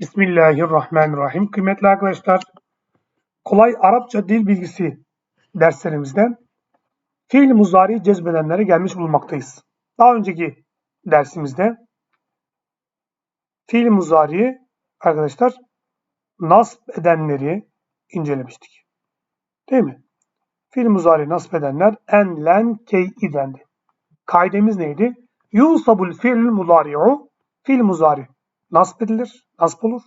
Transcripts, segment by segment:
Bismillahirrahmanirrahim. Kıymetli arkadaşlar, kolay Arapça dil bilgisi derslerimizden fiil muzari cezbedenlere gelmiş bulunmaktayız. Daha önceki dersimizde fiil muzari arkadaşlar nasb edenleri incelemiştik. Değil mi? Fiil muzari nasb edenler en, len, key, idendi. Kaidemiz neydi? Yusabul fiil muzari'u fiil muzari nasb edilir, nasb olur.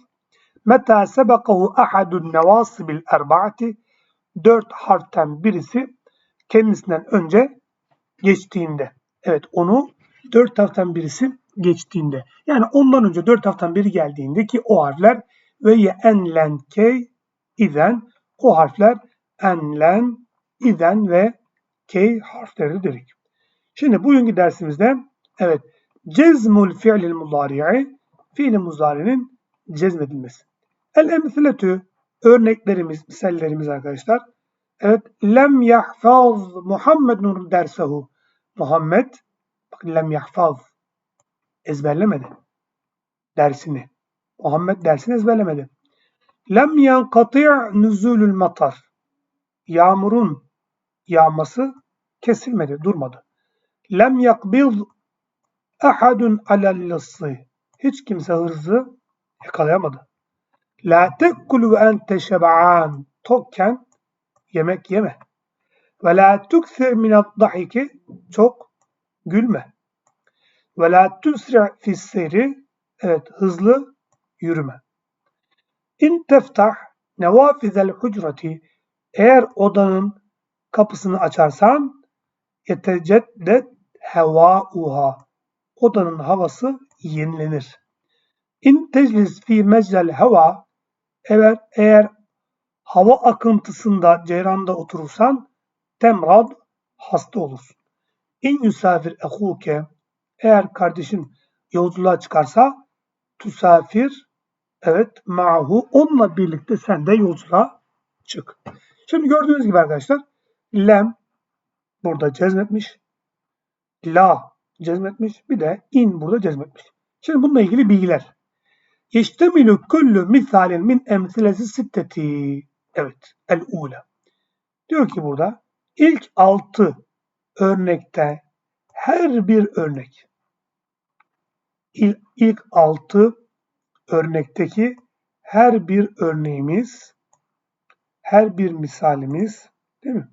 Meta sebekahu ahadun nevasibil erbaati dört harften birisi kendisinden önce geçtiğinde. Evet onu dört harften birisi geçtiğinde. Yani ondan önce dört harften biri geldiğinde ki o harfler ve ye enlen key izen o harfler enlen izen ve key harfleridir. Şimdi bugünkü dersimizde evet cezmul fi'lil mudari'i fiil muzari'nin cezmedilmesi. El emsiletü örneklerimiz, misallerimiz arkadaşlar. Evet, lem yahfaz Muhammedun dersehu. Muhammed bak lem yahfaz ezberlemedi dersini. Muhammed dersini ezberlemedi. Lem yankati' nüzulül matar. Yağmurun yağması kesilmedi, durmadı. Lem yakbid ahadun alel. Hiç kimse hırzı yakalayamadı. La tekkul ve ente şeb'an. Tokken yemek yeme. Ve la tukthir mined dahiki. Çok gülme. Ve la tusri' fisseri. Evet hızlı yürüme. İn teftah nevafizel hucrati. Eğer odanın kapısını açarsan yeteceddet hevâuha. Odanın havası yenilenir. İn teclis fi mecrel hava eğer, eğer hava akıntısında ceyranda oturursan temrad hasta olursun. İn yusafir ehuke eğer kardeşin yolculuğa çıkarsa tusafir evet ma'hu onunla birlikte sen de yolculuğa çık. Şimdi gördüğünüz gibi arkadaşlar lem burada cezmetmiş. La cezmetmiş. Bir de in burada cezmetmiş. Şimdi bununla ilgili bilgiler. Yeştemilu kullu misalin min emsilesi sitteti. Evet, el ula. Diyor ki burada ilk altı örnekte her bir örnek ilk, altı örnekteki her bir örneğimiz her bir misalimiz değil mi?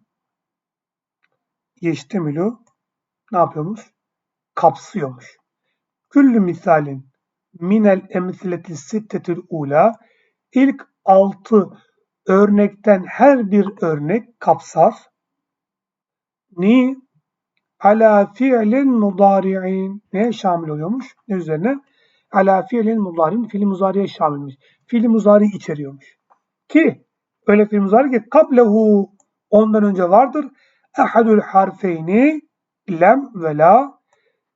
Yeştemilu ne yapıyormuş? Kapsıyormuş. Küllü misalin minel emsileti sittetil ula ilk altı örnekten her bir örnek kapsar. Ni ala fiilin mudari'in neye şamil oluyormuş? Ne üzerine? Ala fiilin mudari'in fiili muzariye şamilmiş. Fiili muzari içeriyormuş. Ki öyle fiil muzari ki kablehu ondan önce vardır. Ehadül harfeyni lem ve la.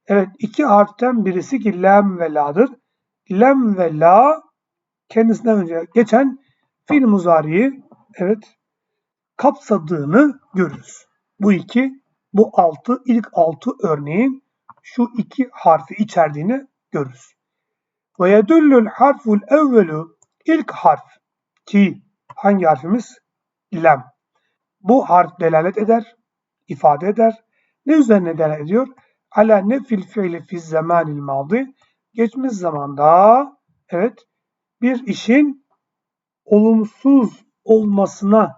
Evet iki harften birisi ki lem ve la'dır lem ve la kendisinden önce geçen fiil muzariyi evet kapsadığını görürüz. Bu iki, bu altı, ilk altı örneğin şu iki harfi içerdiğini görürüz. Ve yedüllül harful evvelu ilk harf ki hangi harfimiz? Lem. Bu harf delalet eder, ifade eder. Ne üzerine delalet ediyor? Ala nefil fiili fi zamanil madi geçmiş zamanda evet bir işin olumsuz olmasına,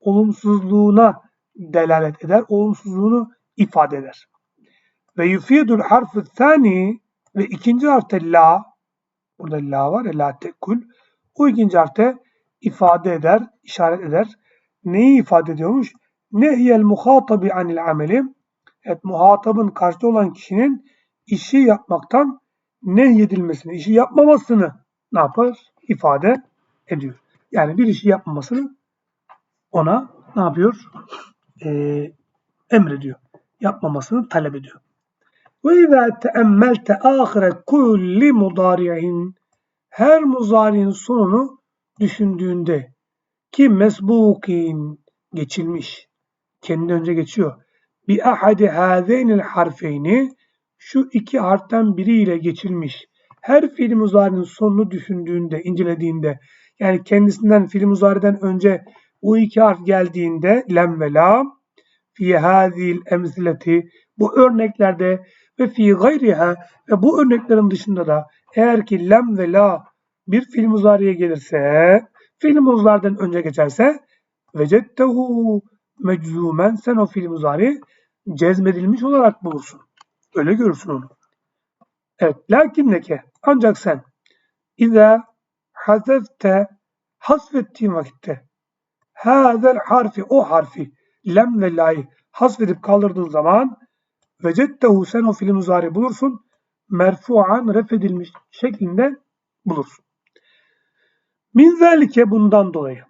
olumsuzluğuna delalet eder, olumsuzluğunu ifade eder. Ve yufidul harfu thani ve ikinci harfte la, burada la var ya la tekul, o ikinci harfte ifade eder, işaret eder. Neyi ifade ediyormuş? Nehyel muhatabi anil ameli. Evet, muhatabın karşıda olan kişinin işi yapmaktan nehyedilmesini, işi yapmamasını ne yapar? İfade ediyor. Yani bir işi yapmamasını ona ne yapıyor? Ee, emrediyor. Yapmamasını talep ediyor. Ve izâ teemmelte âhire kulli mudâri'in her muzari'nin sonunu düşündüğünde ki mesbukin geçilmiş. Kendi önce geçiyor. Bi ahadi hâzeynil harfeyni şu iki harften biriyle geçilmiş her fiil muzarinin sonunu düşündüğünde, incelediğinde yani kendisinden fiil muzariden önce o iki harf geldiğinde lem ve lam fi hazil emsileti bu örneklerde ve fi gayriha ve bu örneklerin dışında da eğer ki lem ve la bir fiil muzariye gelirse fiil muzariden önce geçerse vecettehu meczumen sen o fiil muzari cezmedilmiş olarak bulursun. Öyle görürsün onu. Evet. Lakinneke ancak sen İza hazefte hasfettiğin vakitte hazel harfi o harfi lem ve la'yı hasfedip kaldırdığın zaman vecettehu sen o fiil muzari bulursun. Merfu'an refedilmiş şeklinde bulursun. Min zelike bundan dolayı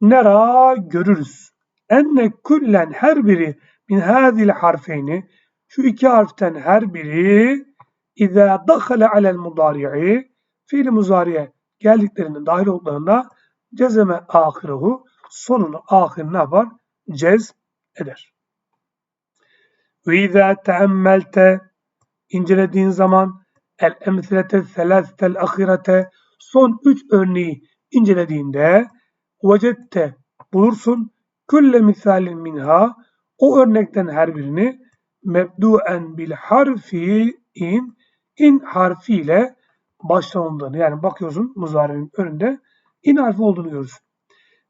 nera görürüz. Enne kullen her biri min hazil harfeyni şu iki harften her biri İzâ dakhala alel mudari'i fiil muzariye geldiklerinde dahil olduklarında cezeme ahiruhu sonunu ahir ne yapar? Cez eder. Ve izâ teemmelte incelediğin zaman el emsilete selâstel ahirete son üç örneği incelediğinde vecette bulursun külle misalin minha o örnekten her birini mebduen bil harfi in in harfiyle başlanıldığını yani bakıyorsun muzari'nin önünde in harfi olduğunu görürsün.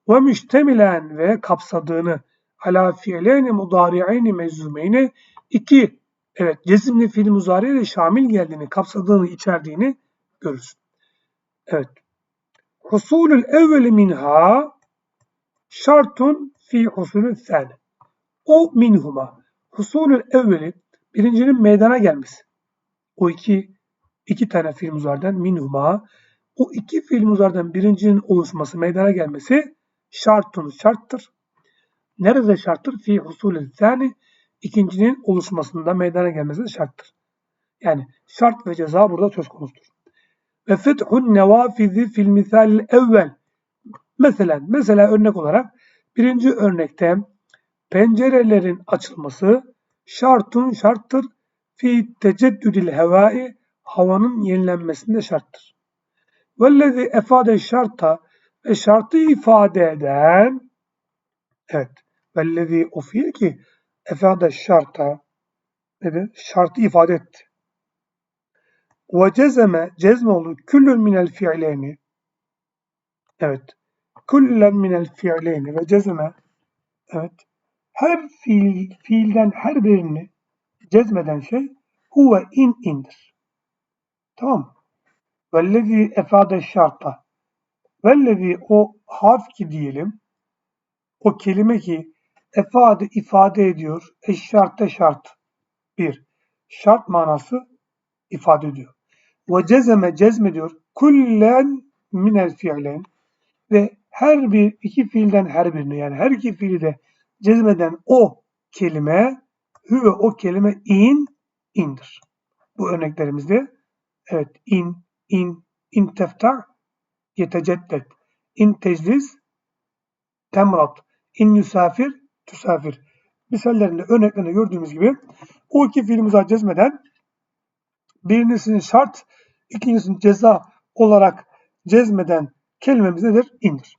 Ve müştemilen ve kapsadığını ala fiileyni mudari'eyni meczumeyni iki evet cezimli fiil muzariye de şamil geldiğini, kapsadığını, içerdiğini görürsün. Evet. Husulül evveli minha şartun fi husulü sen. O minhuma. Husulül evveli birincinin meydana gelmesi o iki iki tane fiil muzarden minhuma o iki fiil muzardan birincinin oluşması, meydana gelmesi şartun şarttır. Nerede şarttır? Fi husulü yani ikincinin oluşmasında meydana gelmesi şarttır. Yani şart ve ceza burada söz konusudur. Ve fethun nevafizi fil misal evvel. Mesela, mesela örnek olarak birinci örnekte pencerelerin açılması şartun şarttır fi teceddüdil hevai havanın yenilenmesinde şarttır. Vellezi efade şarta ve şartı ifade eden evet vellezi o fiil ki efade şarta nedir? Şartı ifade etti. Ve cezeme cezme oldu küllün minel fiileyni evet küllen minel fiileyni ve cezeme evet her fiil, fiilden her birini cezmeden şey huve in indir. Tamam mı? Vellezi efade şarta. Vellezi o harf ki diyelim o kelime ki efade ifade ediyor. Eşşartte şart. Bir. Şart manası ifade ediyor. Ve cezeme cezmediyor. Kullen minel fiilen ve her bir iki fiilden her birini yani her iki fiili de cezmeden o kelime Hüve o kelime in, indir. Bu örneklerimizde evet in, in, in teftah, yeteceddet. In teclis, temrat. In yusafir, tüsafir. Misallerinde, örneklerinde gördüğümüz gibi o iki fiilimizi cezmeden birincisini şart, ikincisini ceza olarak cezmeden kelimemiz nedir? İndir.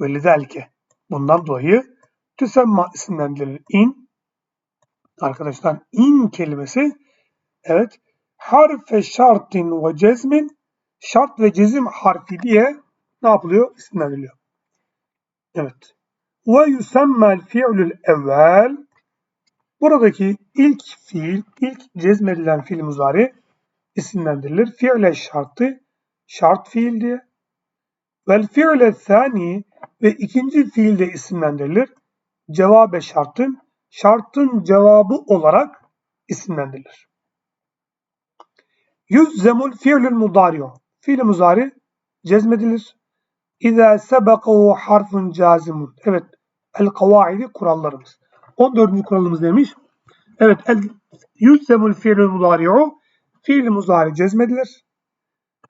Ve lizelke. Bundan dolayı tüsemma isimlendirilir. In, arkadaşlar in kelimesi evet harfe şartin ve cezmin şart ve cezim harfi diye ne yapılıyor? İsimlendiriliyor. Evet. Ve yusemmel fi'lül evvel buradaki ilk fiil, ilk cezmedilen fiil muzari isimlendirilir. Fi'le şartı şart fiil diye. Vel fi'le sani ve ikinci fiil de isimlendirilir. Cevabe şartın şartın cevabı olarak isimlendirilir. Yüzzemul fiilül mudariyo. Fiil muzari cezmedilir. İzâ sebekahu harfun cazimun. Evet. El kavaidi kurallarımız. 14. kuralımız demiş. Evet. El yüzzemul fiilül mudariyo. Fiil muzari cezmedilir.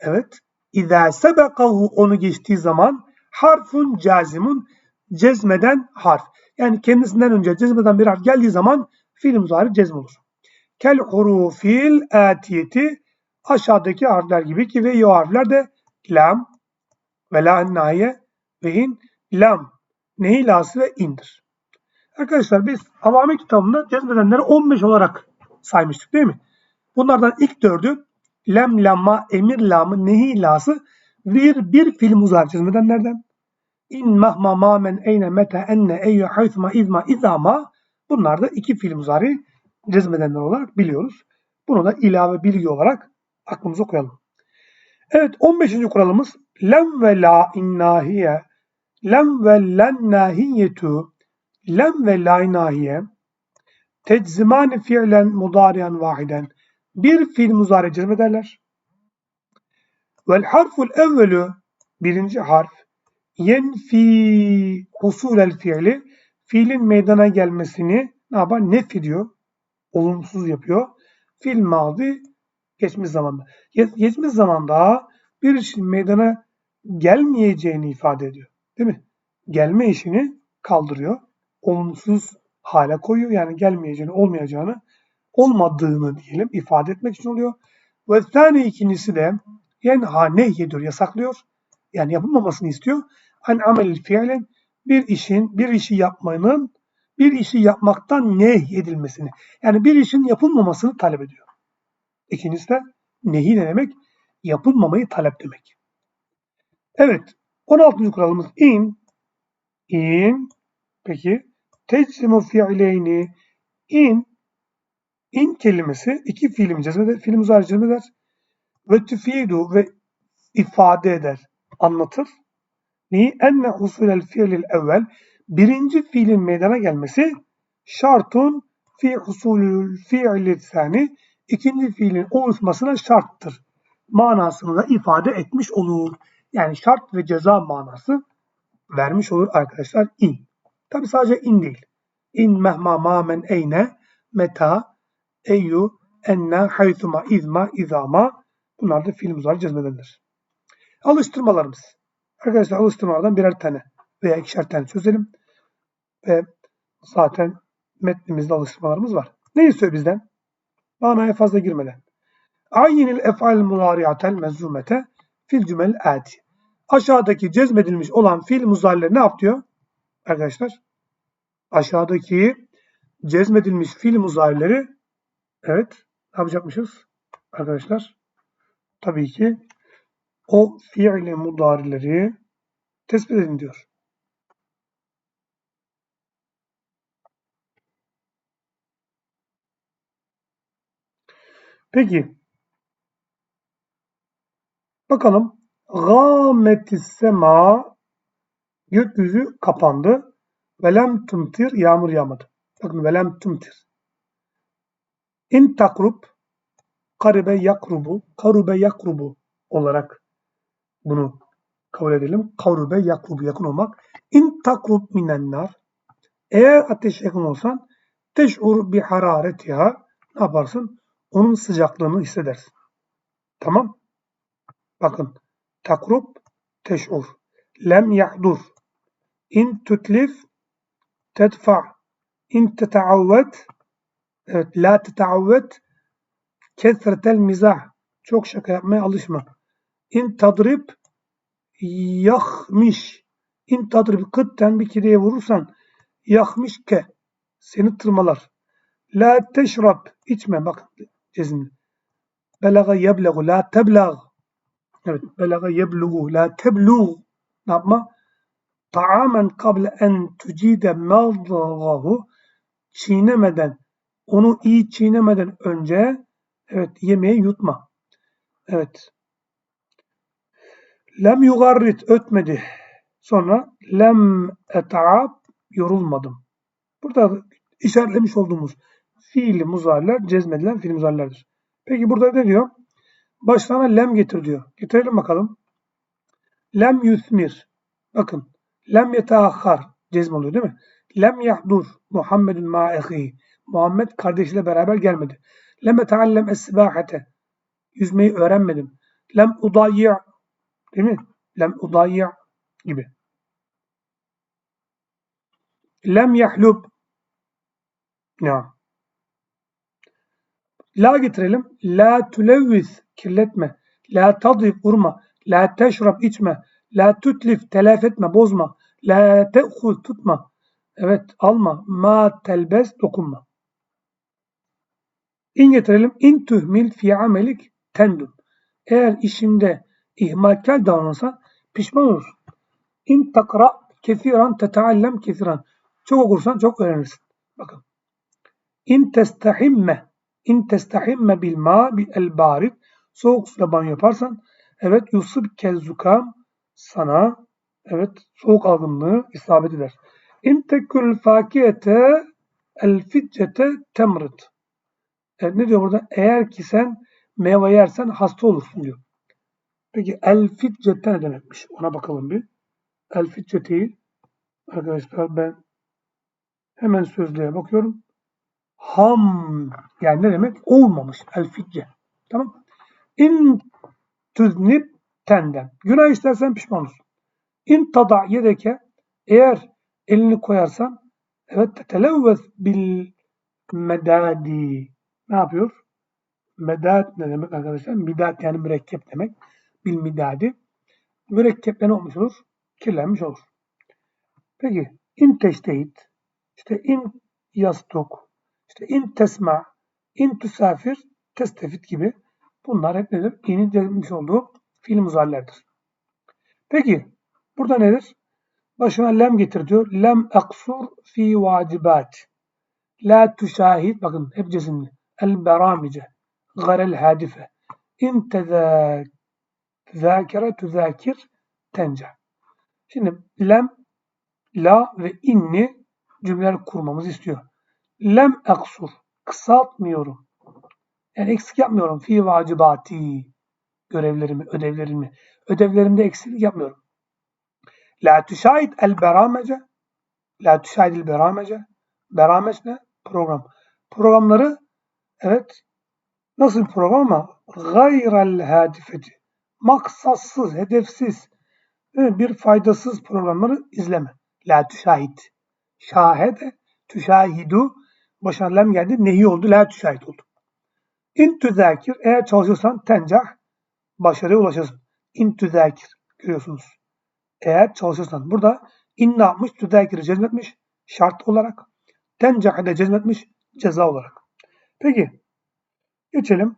Evet. İzâ sebekahu onu geçtiği zaman harfun cazimun cezmeden harf. Yani kendisinden önce cezmeden bir harf geldiği zaman fiil muzari cezm olur. Kel hurufil atiyeti aşağıdaki harfler gibi ki ve o harfler de lam ve la nahiye ve in lam nehi lası ve indir. Arkadaşlar biz Avame kitabında cezbedenleri 15 olarak saymıştık değil mi? Bunlardan ilk dördü lem, lamma, emir, lamı, nehi, lası bir, bir fiil muzari cezbedenlerden. İn, mahma, mamen, eyne, mete, enne, eyye, haythma, izma, izama bunlar da iki fiil muzari cezbedenler olarak biliyoruz. Bunu da ilave bilgi olarak aklımıza koyalım. Evet 15. kuralımız lem ve la innahiye lem ve len nahiyetu lem ve la nahiye teczimani fiilen mudariyan vahiden bir fiil muzari cezmederler. Vel harful evvelü birinci harf yenfi husulel fiili fiilin meydana gelmesini ne yapar? Nef ediyor. Olumsuz yapıyor. Fiil mazi geçmiş zamanda. Geçmiş zamanda bir işin meydana gelmeyeceğini ifade ediyor. Değil mi? Gelme işini kaldırıyor. Olumsuz hale koyuyor. Yani gelmeyeceğini, olmayacağını, olmadığını diyelim ifade etmek için oluyor. Ve tane ikincisi de yenha nehyediyor, yasaklıyor. Yani yapılmamasını istiyor. An amel fiilen bir işin, bir işi yapmanın, bir işi yapmaktan nehyedilmesini. Yani bir işin yapılmamasını talep ediyor. İkincisi de nehi ne demek? Yapılmamayı talep demek. Evet. 16. kuralımız in. In. Peki. Teczimu fiileyni. In. In kelimesi iki fiilim cezmeder. Fiilim uzar cezmeder. Ve tüfidu ve ifade eder. Anlatır. Neyi? Enne husulel fiilil evvel. Birinci fiilin meydana gelmesi şartun fi husulül fiilil sani ikinci fiilin oluşmasına şarttır. Manasını da ifade etmiş olur. Yani şart ve ceza manası vermiş olur arkadaşlar in. Tabi sadece in değil. İn mehma mamen eyne meta eyyu enne haythuma izma izama bunlar da fiil muzari cezmedendir. Alıştırmalarımız. Arkadaşlar alıştırmalardan birer tane veya ikişer tane çözelim. Ve zaten metnimizde alıştırmalarımız var. Ne istiyor bizden? Manaya fazla girmeden. Ayinil efal mudariyatel mezumete fil cümel ati. Aşağıdaki cezmedilmiş olan fiil muzarileri ne yapıyor? Arkadaşlar aşağıdaki cezmedilmiş fiil muzarileri evet ne yapacakmışız? Arkadaşlar tabii ki o fiili mudarileri tespit edin diyor. Peki bakalım gâmetis sema gökyüzü kapandı. Velem tumtir yağmur yağmadı. Bakın velem tumtir. İn takrub karibe yakrubu karube yakrubu olarak bunu kabul edelim. Karube yakrubu yakın olmak. İn takrub minennar eğer ateş yakın olsan teş'ur bi hararetiha ne yaparsın? onun sıcaklığını hissedersin. Tamam? Bakın. Takrub teş'ur. Lem yahdur. İn tutlif tedfa. İn teteavvet evet la teteavvet kesretel mizah. Çok şaka yapmaya alışma. İn tadrib yahmiş. İn tadrib kıtten bir kireye vurursan yahmişke seni tırmalar. La teşrab içme bak cezimli. Belaga yeblegu la teblag. Evet. Belaga yeblugu la teblug. Ne yapma? Ta'amen kable en tücide mevdagahu çiğnemeden onu iyi çiğnemeden önce evet yemeği yutma. Evet. Lem yugarrit ötmedi. Sonra lem et'ab yorulmadım. Burada işaretlemiş olduğumuz fiili muzariler cezmedilen fiil muzarilerdir. Peki burada ne diyor? Başlarına lem getir diyor. Getirelim bakalım. Lem yusmir. Bakın. Lem yetaahhar. Cezm oluyor değil mi? Lem yahdur. Muhammedun ma'ehi. Muhammed kardeşiyle beraber gelmedi. Lem eteallem es-sibahate. Yüzmeyi öğrenmedim. Lem udayyi' değil mi? Lem udayyi' gibi. Lem yahlub. Ya. La getirelim. La tülevviz kirletme. La tadrib vurma. La teşrab içme. La tütlif telef etme bozma. La te'huz tutma. Evet alma. Ma telbes dokunma. İn getirelim. İn tuhmil fi amelik tendum. Eğer işinde ihmalkar davranırsan pişman olursun. İn takra kesiran teteallem kesiran. Çok okursan çok öğrenirsin. Bakın. İn testahimme İn testahimme bil ma bil el barid soğuk suyla banyo yaparsan evet yusub kezzukam sana evet soğuk algınlığı isabet eder. İn tekül fakiyete el ficcete temrit. Evet, ne diyor burada? Eğer ki sen meyve yersen hasta olursun diyor. Peki el ficcete ne demekmiş? Ona bakalım bir. El ficceteyi arkadaşlar ben hemen sözlüğe bakıyorum ham yani ne demek? Olmamış. El ficce. Tamam. İn tüznib tenden. Günah istersen pişman olursun. İn tada yedeke eğer elini koyarsan evet tetelevvez bil medadi. Ne yapıyor? Medat ne demek arkadaşlar? Midat yani mürekkep demek. Bil midadi. Mürekkeple ne olmuş olur? Kirlenmiş olur. Peki in teştehit işte in yastuk işte in tesma, in tüsafir, testefit gibi bunlar hep nedir? İnin cezmiş olduğu fiil muzallerdir. Peki burada nedir? Başına lem getir diyor. Lem aksur fi vacibat. La tüşahid. Bakın hep cezimli. El beramice. Garel hadife. İn tezâkere tüzâkir tencah. Şimdi lem, la ve inni cümleler kurmamızı istiyor. Lem aksur. Kısaltmıyorum. Yani eksik yapmıyorum. Fi vacibati. Görevlerimi, ödevlerimi. Ödevlerimde eksiklik yapmıyorum. La tüşahid el beramece. La tüşahid el beramece. Berameç ne? Program. Programları evet nasıl bir program ama gayrel hadifeti. Maksatsız, hedefsiz, bir faydasız programları izleme. La tüşahid. Şahede, tüşahidu başına lem geldi. Nehi oldu. La tüşahit oldu. İn tüzakir. Eğer çalışırsan tencah başarıya ulaşırsın. İn tüzakir. Görüyorsunuz. Eğer çalışırsan. Burada in ne yapmış? Tüzakir'i cezmetmiş. Şart olarak. Tencah'ı da cezmetmiş. Ceza olarak. Peki. Geçelim.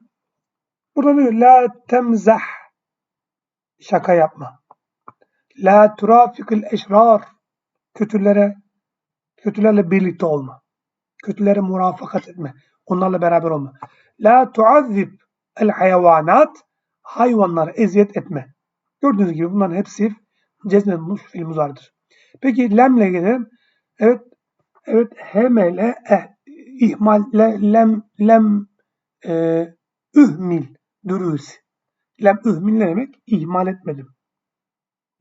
Burada diyor. La temzah. Şaka yapma. La turafikil eşrar. Kötülere, kötülerle birlikte olma. Kötülere murafakat etme. Onlarla beraber olma. La tuazzib el hayvanat. Hayvanlara eziyet etme. Gördüğünüz gibi bunların hepsi cezmedilmiş fiil muzardır. Peki lemle gelelim. Evet evet hemele eh, ihmal le, lem lem e, ühmil dürüs. Lem ühmil ne demek? İhmal etmedim.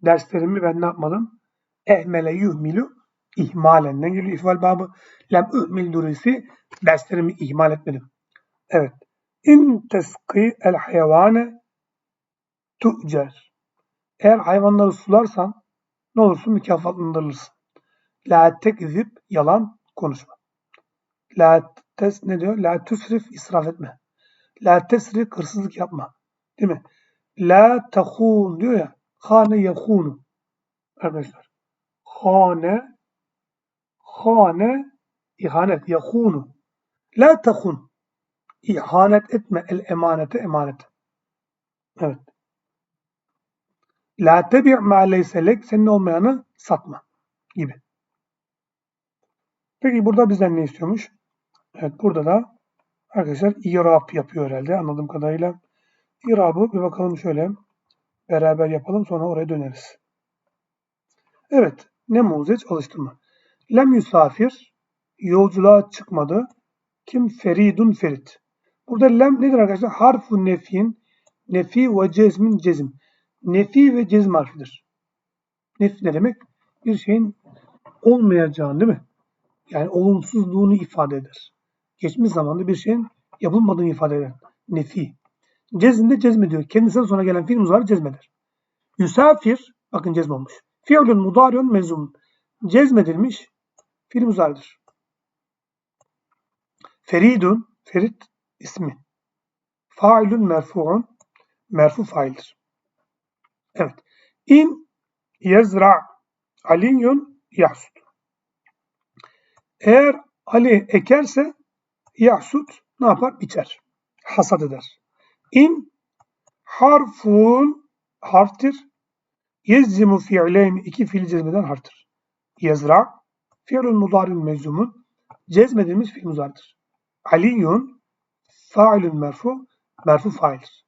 Derslerimi ben ne yapmadım? Ehmele yuhmilu ihmalen geliyor ifal babı. Lem ü'mil durisi derslerimi ihmal etmedim. Evet. İn teski el hayvane tu'cer. Eğer hayvanları sularsan ne olursun mükafatlandırılırsın. La tekzip yalan konuşma. La tes ne diyor? La tüsrif israf etme. La tesri hırsızlık yapma. Değil mi? La tehun diyor ya. Hane yehunu. Arkadaşlar. Hane hane ihanet yakunu la takun ihanet etme el emanete emanet evet la tebi' ma leyse lek senin olmayanı satma gibi peki burada bizden ne istiyormuş evet burada da arkadaşlar irab yapıyor herhalde anladığım kadarıyla irabı bir bakalım şöyle beraber yapalım sonra oraya döneriz evet ne muzeç alıştırma Lem yusafir yolculuğa çıkmadı. Kim? Feridun ferit. Burada lem nedir arkadaşlar? Harfu nefin, nefi ve cezmin cezim. Nefi ve cezm harfidir. Nef ne demek? Bir şeyin olmayacağını değil mi? Yani olumsuzluğunu ifade eder. Geçmiş zamanda bir şeyin yapılmadığını ifade eder. Nefi. Cezm de cezmediyor. Kendisinden sonra gelen fiil muzarı cezmeder. Yusafir, bakın cezm olmuş. Fiilun mudariun mezum. Cezmedilmiş fiil muzaridir. Feridun, Ferit ismi. failun merfu'un merfu faildir. Evet. İn yezra aliyun yahsud. Eğer Ali ekerse yahsud ne yapar? Biçer. Hasat eder. İn harfun harftir. Yezzimu fi'leyn iki fiil cezmeden harftir. Yezra fi'lun mudarin meczumun cezmedilmiş fiil muzardır. Aliyun failun merfu merfu faildir.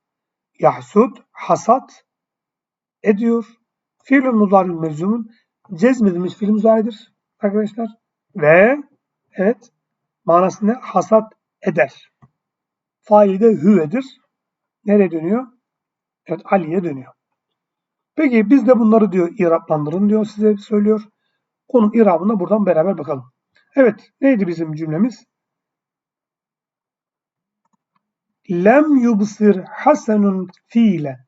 Yahsud hasat ediyor. Fiilun mudarin meczumun cezmedilmiş fiil muzaridir arkadaşlar. Ve evet manası ne? Hasat eder. Faili de hüvedir. Nereye dönüyor? Evet Ali'ye dönüyor. Peki biz de bunları diyor iraplandırın diyor size söylüyor. Onun irabına buradan beraber bakalım. Evet neydi bizim cümlemiz? Lem yubsir hasenun fiilen.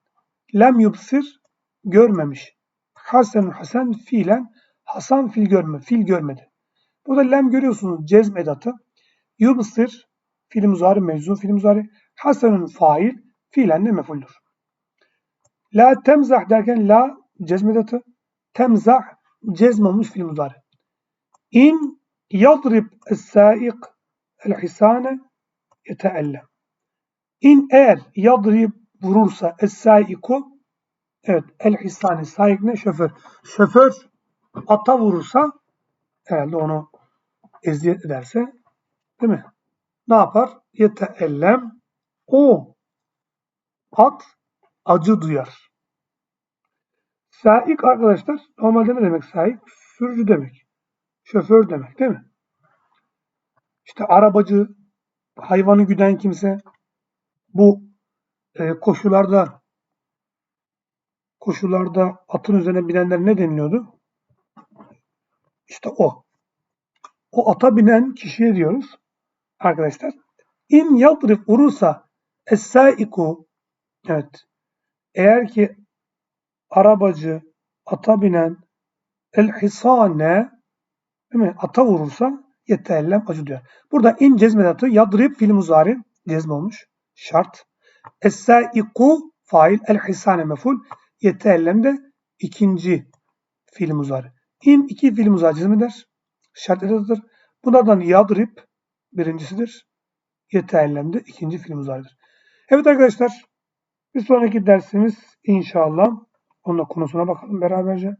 Lem yubsir görmemiş. Hasenun hasen fiilen. Hasan fil görme, fil görmedi. Burada lem görüyorsunuz cezm edatı. Yubsir fiil muzari mevzu fiil muzari. Hasenun fail fiilen de mefuldür. La temzah derken la cezm edatı. Temzah cezm olmuş fiil muzari. İn yadrib es-saik el-hisane yeteellem. İn eğer yadrib vurursa es-saiku evet el-hisane saik ne? Şoför. Şoför ata vurursa herhalde onu eziyet ederse değil mi? Ne yapar? Yeteellem o at acı duyar. Saik arkadaşlar normalde ne demek saik? Sürücü demek. Şoför demek değil mi? İşte arabacı, hayvanı güden kimse bu e, koşularda koşularda atın üzerine binenler ne deniliyordu? İşte o. O ata binen kişiye diyoruz arkadaşlar. İn yadrif vurursa es-saiku evet eğer ki arabacı ata binen el hisane değil mi? Ata vurursa yetellem acı diyor. Burada in cezmedatı yadrib fiil muzari cezme olmuş. Şart. Es-saiku fail el hisane meful yetellem de ikinci fiil muzari. İn iki fiil muzari cezmeder. Şart edatıdır. Bunlardan yadrib birincisidir. Yetellem ikinci fiil muzaridir. Evet arkadaşlar bir sonraki dersimiz inşallah onun konusuna bakalım beraberce.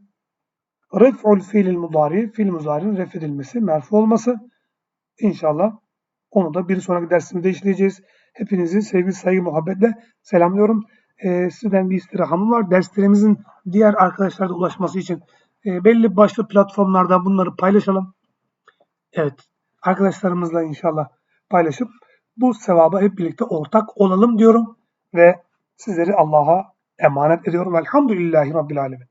Ref'ul fiilil mudari, fiil mudarinin ref edilmesi, merfu olması. İnşallah onu da bir sonraki dersimizde işleyeceğiz. Hepinizi sevgi, saygı, muhabbetle selamlıyorum. Ee, sizden bir istirhamım var. Derslerimizin diğer arkadaşlara da ulaşması için e, belli başlı platformlarda bunları paylaşalım. Evet, arkadaşlarımızla inşallah paylaşıp bu sevaba hep birlikte ortak olalım diyorum ve sizleri Allah'a emanet ediyorum. Elhamdülillahi Rabbil Alemin.